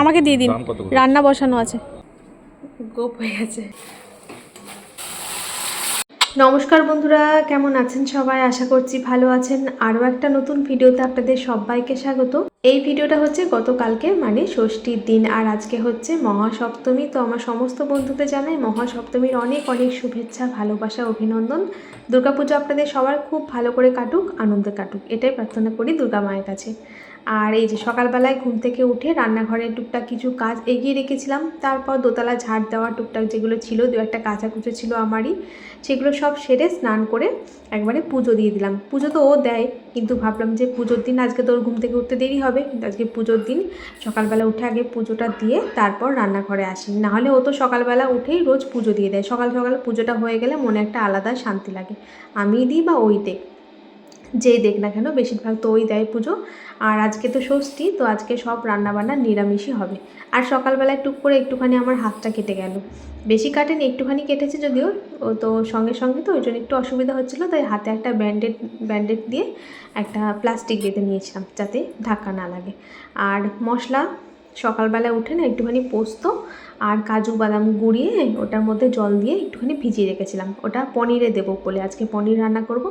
আমাকে দিয়ে দিন? রান্না বসানো আছে। গোপ হয়ে গেছে। নমস্কার বন্ধুরা কেমন আছেন সবাই? আশা করছি ভালো আছেন। আরও একটা নতুন ভিডিওতে আপনাদের সবাইকে স্বাগত। এই ভিডিওটা হচ্ছে গতকালকে মানে ষষ্ঠীর দিন আর আজকে হচ্ছে মহাসপ্তমী। তো আমার সমস্ত বন্ধুদের জানাই মহাসপ্তমীর অনেক অনেক শুভেচ্ছা ভালোবাসা অভিনন্দন। দুর্গাপুজো আপনাদের সবার খুব ভালো করে কাটুক আনন্দে কাটুক। এটাই প্রার্থনা করি দুর্গা মায়ের কাছে। আর এই যে সকালবেলায় ঘুম থেকে উঠে রান্নাঘরে টুকটাক কিছু কাজ এগিয়ে রেখেছিলাম। তারপর দোতলা ঝাড় দেওয়া টুকটাক যেগুলো ছিল, দু একটা কাঁচা কুচো ছিল আমারই, সেগুলো সব সেরে স্নান করে একবারে পুজো দিয়ে দিলাম। পুজো তো ও দেয়, কিন্তু ভাবলাম যে পুজোর দিন আজকে তোর ঘুম থেকে উঠতে দেরি হবে, কিন্তু আজকে পুজোর দিন সকালবেলা উঠে আগে পুজোটা দিয়ে তারপর রান্নাঘরে আসি। নাহলে ও তো সকালবেলা উঠেই রোজ পুজো দিয়ে দেয়। সকাল সকাল পুজোটা হয়ে গেলে মনে একটা আলাদা শান্তি লাগে। আমি দিই বা ওই দেখ যেই দেখ না কেন, বেশিরভাগ তো ওই দেয় পুজো। আর আজকে তো ষষ্ঠী, তো আজকে সব রান্নাবান্না নিরামিষই হবে। আর সকালবেলায় টুক করে একটুখানি আমার হাতটা কেটে গেল। বেশি কাটেনি, একটুখানি কেটেছে যদিও, ও তো সঙ্গে সঙ্গে তো, ওই জন্য একটু অসুবিধা হচ্ছিল, তাই হাতে একটা ব্যান্ডেড ব্যান্ডেড দিয়ে একটা প্লাস্টিক বেঁধে নিয়েছিলাম, যাতে ধাক্কা না লাগে। আর মশলা সকালবেলা উঠে না একটুখানি পোস্ত আর কাজু বাদাম গুঁড়িয়ে ওটার মধ্যে জল দিয়ে একটুখানি ভিজিয়ে রেখেছিলাম। ওটা পনিরে দেবো বলে আজকে পনির রান্না করব।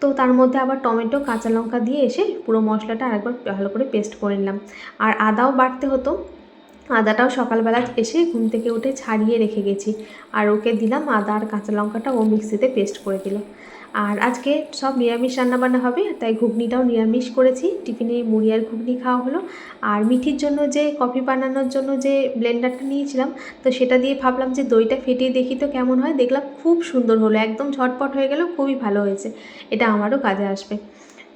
তো তার মধ্যে আবার টমেটো, কাঁচা লঙ্কা দিয়ে এসে পুরো মশলাটা আরেকবার ভালো করে পেস্ট করে নিলাম। আর আদাও বাটতে হতো। আদাটাও সকালবেলা এসে ঘুম থেকে উঠে ছাড়িয়ে রেখে গেছি। আর ওকে দিলাম আদা আর কাঁচা লঙ্কাটা ও মিক্সিতে পেস্ট করে দিল। আর আজকে সব নিরামিষ রান্নাবান্না হবে, তাই ঘুগনিটাও নিরামিষ করেছি। টিফিনে মুড়ি আর ঘুগনি খাওয়া হলো। আর মিঠির জন্য যে কফি বানানোর জন্য যে ব্লেন্ডারটা নিয়েছিলাম, তো সেটা দিয়ে ভাবলাম যে দইটা ফেটিয়ে দেখি তো কেমন হয়। দেখলাম খুব সুন্দর হলো, একদম ঝটপট হয়ে গেল, খুবই ভালো হয়েছে। এটা আমারও কাজে আসবে।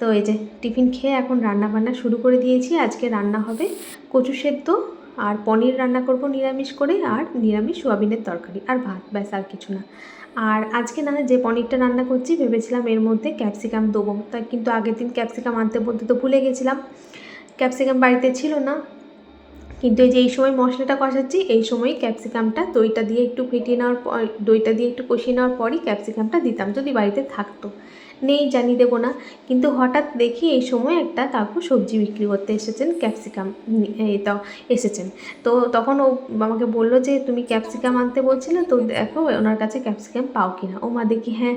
তো এই যে টিফিন খেয়ে এখন রান্না বান্না শুরু করে দিয়েছি। আজকে রান্না হবে কচু সেদ্ধ, আর পনির রান্না করব নিরামিষ করে, আর নিরামিষ সোয়াবিনের তরকারি, আর ভাত, ব্যাস, আর কিছু না। আর আজকে না যে পনিরটা রান্না করছি, ভেবেছিলাম এর মধ্যে ক্যাপসিকাম দেবো। তা কিন্তু আগের দিন ক্যাপসিকাম আনতে বলতে তো ভুলে গেছিলাম। ক্যাপসিকাম বাড়িতে ছিল না। কিন্তু এই যে এই সময় মশলাটা কষাচ্ছি, এই সময় ক্যাপসিকামটা দইটা দিয়ে একটু ফেটিয়ে নেওয়ার পর, দইটা দিয়ে একটু কষিয়ে নেওয়ার পরই ক্যাপসিকামটা দিতাম, যদি বাড়িতে থাকতো। নেই জানি দেবো না। কিন্তু হঠাৎ দেখি এই সময় একটা কাকু সবজি বিক্রি করতে এসেছেন, ক্যাপসিকাম এটা এসেছেন। তো তখন ও আমাকে বলল যে, তুমি ক্যাপসিকাম আনতে বলছিলে, তো দেখো ওনার কাছে ক্যাপসিকাম পাও কিনা? ও মা দেখি হ্যাঁ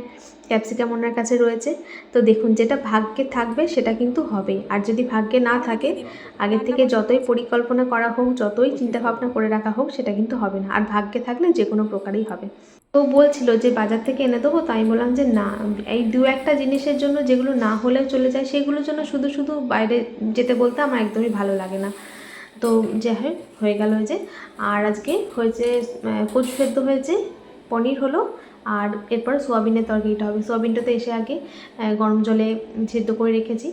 ক্যাপসিকাম ওনার কাছে রয়েছে। তো দেখুন, যেটা ভাগ্যে থাকবে সেটা কিন্তু হবে। আর যদি ভাগ্যে না থাকে, আগের থেকে যতই পরিকল্পনা করা হোক, যতই চিন্তাভাবনা করে রাখা হোক, সেটা কিন্তু হবে না। আর ভাগ্যে থাকলে যে কোনো প্রকারেই হবে। তো বলছিল যে বাজার থেকে এনে দেবো, তাই বললাম যে না, এই দু একটা জিনিসের জন্য যেগুলো না হলেও চলে যায়, সেগুলোর জন্য শুধু শুধু বাইরে যেতে বলতে আমার একদমই ভালো লাগে না। তো যে হয় হয়ে গেল যে, আর আজকে হয়েছে কচু সেদ্ধ হয়েছে, পনির হলো, আর এরপর সোয়াবিনের তরকারিটা হবে। সোয়াবিনটা তো এসে আগে গরম জলে সেদ্ধ করে রেখেছি।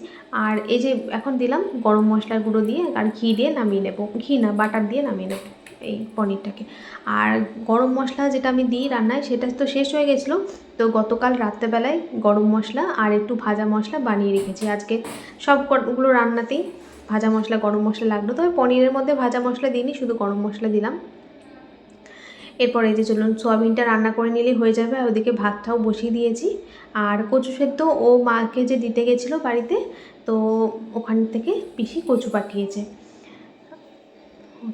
আর এই যে এখন দিলাম গরম মশলার গুঁড়ো দিয়ে, আর ঘি দিয়ে নামিয়ে নেব। ঘি না, বাটার দিয়ে নামিয়ে নেব। এই পনিরটাকে। আর গরম মশলা যেটা আমি দিই রান্নায়, সেটা তো শেষ হয়ে গেছিল। তো গতকাল রাত্রেবেলায় গরম মশলা আর একটু ভাজা মশলা বানিয়ে রেখেছি। আজকে সবগুলো রান্নাতেই ভাজা মশলা, গরম মশলা লাগল। তবে পনিরের মধ্যে ভাজা মশলা দিইনি, শুধু গরম মশলা দিলাম। এরপরে এই যে চলুন, সোয়াবিনটা রান্না করে নিলেই হয়ে যাবে। আর ওদিকে ভাতটাও বসিয়ে দিয়েছি। আর কচু সেদ্ধ ও মাকে যে দিতে গেছিল বাড়িতে, তো ওখান থেকে পিসি কচু পাঠিয়েছে।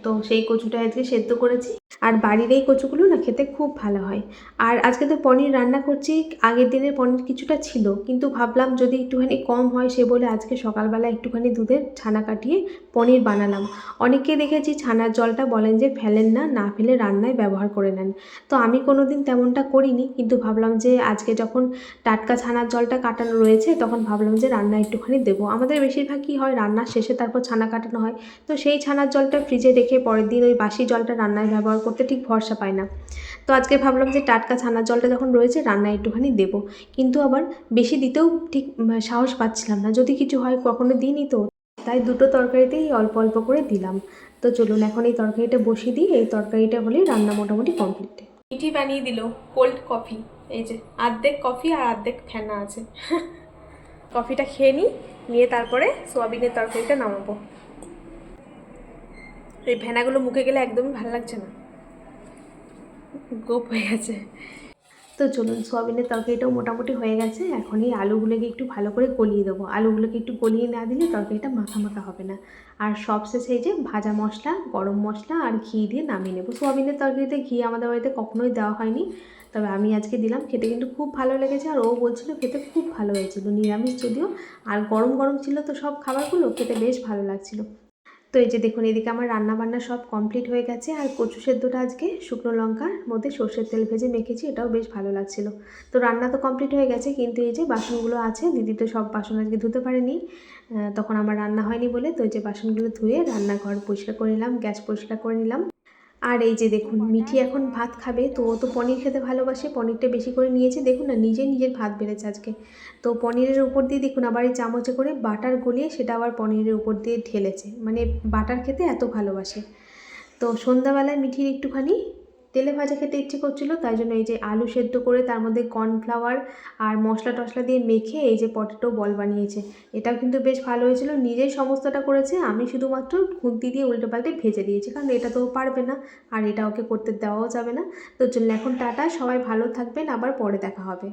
তো সেই কচুটা আজকে সেদ্ধ করেছি। আর বাড়ির এই কচুগুলো না খেতে খুব ভালো হয়। আর আজকে তো পনির রান্না করছি, আগের দিনের পনির কিছুটা ছিল, কিন্তু ভাবলাম যদি একটুখানি কম হয় সে বলে আজকে সকালবেলা একটুখানি দুধের ছানা কাটিয়ে পনির বানালাম। অনেকে দেখেছি ছানার জলটা বলেন যে ফেলেন না না ফেলে রান্নায় ব্যবহার করে নেন। তো আমি কোনো দিন তেমনটা করিনি, কিন্তু ভাবলাম যে আজকে যখন টাটকা ছানার জলটা কাটানো রয়েছে, তখন ভাবলাম যে রান্না একটুখানি দেবো। আমাদের বেশিরভাগই হয় রান্নার শেষে তারপর ছানা কাটানো হয়। তো সেই ছানার জলটা ফ্রিজে রেখে পরের দিন ওই বাসি জলটা রান্নায় ব্যবহার করতে ঠিক ভরসা পায় না। তো আজকে ভাবলাম যে টাটকা ছানার জলটা যখন রয়েছে, রান্নায় একটুখানি দেবো। কিন্তু আবার বেশি দিতেও ঠিক সাহস পাচ্ছিলাম না। যদি কিছু হয় কখনো দিইনি তো। তাই দুটো তরকারিতেই অল্প অল্প করে দিলাম। তো চলুন এখন এই তরকারিটা বসিয়ে দিই এই তরকারিটা হলেই রান্না মোটামুটি কমপ্লিট মিঠি বানিয়ে দিল কোল্ড কফি এই যে, আর্ধেক কফি আর আর্ধেক ফেনা আছে। কফিটা খেয়ে নিই নিয়ে তারপরে সোয়াবিনের তরকারিটা নামাবো। এই ফেনাগুলো মুখে গেলে একদমই ভালো লাগছে না। গোপ হয়ে গেছে। তো চলুন, সোয়াবিনের তরকারিটাও মোটামুটি হয়ে গেছে। এখন এই আলুগুলোকে একটু ভালো করে গলিয়ে দেবো। আলুগুলোকে একটু গলিয়ে না দিলে তরকারিটা মাখা মাখা হবে না। আর সবশেষে এই যে ভাজা মশলা, গরম মশলা আর ঘি দিয়ে নামিয়ে নেব। সোয়াবিনের তরকারিতে ঘি আমাদের বাড়িতে কখনোই দেওয়া হয়নি। তবে আমি আজকে দিলাম। খেতে কিন্তু খুব ভালো লেগেছে। আর ও বলছিল খেতে খুব ভালো হয়েছিল। নিরামিষ যদিও। আর গরম গরম ছিল তো সব খাবারগুলো, খেতে বেশ ভালো লাগছিল। তো এই যে দেখুন, এদিকে আমার রান্না বান্না সব কমপ্লিট হয়ে গেছে। আর কচু সেদ্ধটা আজকে শুকনো লঙ্কার মধ্যে সর্ষের তেল ভেজে মেখেছি, এটাও বেশ ভালো লাগছিল। তো রান্না তো কমপ্লিট হয়ে গেছে, কিন্তু এই যে বাসনগুলো আছে, দিদি তো সব বাসন আজকে ধুতে পারেনি তখন আমার রান্না হয়নি বলে, তো এই যে বাসনগুলো ধুয়ে রান্নাঘর পরিষ্কার করে নিলাম, গ্যাস পরিষ্কার করে নিলাম। আর এই যে দেখুন, মিঠি এখন ভাত খাবে, তো ও তো পনির খেতে ভালোবাসে, পনিরটা বেশি করে নিয়েছে। দেখুন না, নিজে নিজের ভাত বেড়েছে আজকে। তো পনিরের উপর দিয়ে দেখুন, আবার এই চামচে করে বাটার গলিয়ে সেটা আবার পনিরের উপর দিয়ে ঢেলেছে। মানে বাটার খেতে এত ভালোবাসে। তো সন্ধ্যাবেলায় মিঠির একটুখানি তেলে ভাজা খেতে ইচ্ছে করছিল, তাই জন্য এই যে আলু সেদ্ধ করে তার মধ্যে কর্নফ্লাওয়ার আর মশলা টশলা দিয়ে মেখে এই যে পটেটো বল বানিয়েছে। এটাও কিন্তু বেশ ভালো হয়েছিল, নিজেই সমস্তটা করেছে, আমি শুধুমাত্র খুন্তি দিয়ে উল্টে পাল্টে ভেজে দিয়েছি, কারণ এটা তো পারবে না, আর এটা ওকে করতে দেওয়াও যাবে না। তো চলুন, এখন টাটা, সবাই ভালো থাকবেন, আবার পরে দেখা হবে।